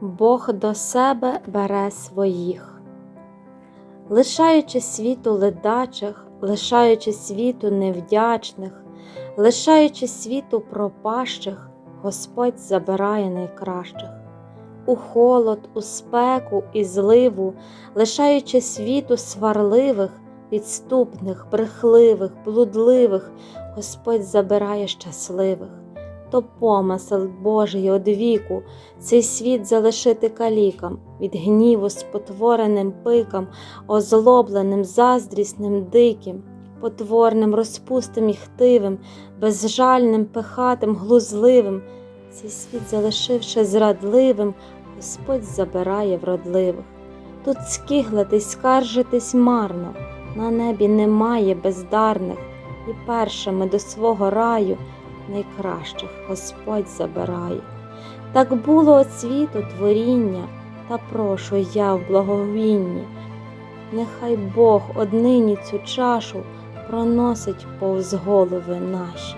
Бог до себе бере своїх, лишаючи світу ледачих, лишаючи світу невдячних, лишаючи світу пропащих, Господь забирає найкращих. У холод, у спеку і зливу, лишаючи світу сварливих, підступних, брехливих, блудливих, Господь забирає щасливих. То помисел Божий од віку, цей світ залишити калікам, від гніву спотвореним пикам, озлобленим, заздрісним, диким, потворним, розпустим і хтивим, безжальним, пихатим, глузливим, цей світ залишивши зрадливим, Господь забирає вродливих. Тут скиглитись, скаржитись марно, на небі немає бездарних, і першими до свого раю найкращих Господь забирає. Так було от світу творіння, та прошу я в благовінні. Нехай Бог однині цю чашу проносить повз голови наші.